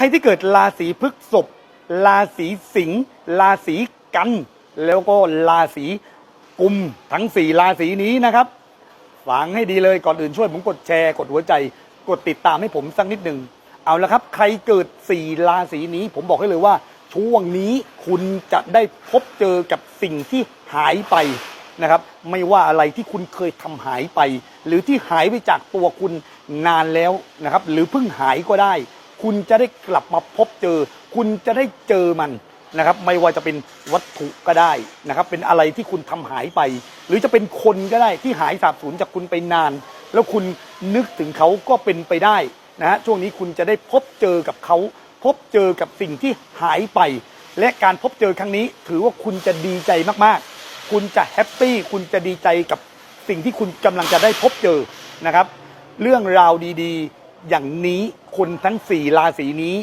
ใครที่เกิดราศีพฤษภราศีสิงห์ราศีกัน แล้วก็ราศีกุมทั้งสี่ราศีนี้นะครับฟังให้ดีเลยก่อนอื่นช่วยผมกดแชร์กดหัวใจ กดติดตามให้ผมสักนิดหนึ่งเอาละครับ ใครเกิดสี่ราศีนี้ ผมบอกให้เลยว่า ช่วงนี้คุณจะได้พบเจอกับสิ่งที่หายไปนะครับ ไม่ว่าอะไรที่คุณเคยทำหายไป หรือที่หายไปจากตัวคุณนานแล้วนะครับ หรือเพิ่งหายก็ได้ คุณจะได้กลับมาพบเจอ คุณจะได้เจอมันนะครับ ไม่ว่าจะเป็นวัตถุก็ได้นะครับ เป็นอะไรที่คุณทำหายไป หรือจะเป็นคนก็ได้ที่หายสาบสูญจากคุณไปนาน แล้วคุณนึกถึงเขาก็เป็นไปได้นะฮะช่วงนี้คุณจะได้พบเจอกับเขา พบเจอกับสิ่งที่หายไป และการพบเจอครั้งนี้ ถือว่าคุณจะดีใจมากๆ คุณจะแฮปปี้คุณจะดีใจกับสิ่งที่คุณกำลังจะได้พบเจอนะครับ เรื่องราวดีๆ อย่างนี้คนทั้งสี่ราศีนี้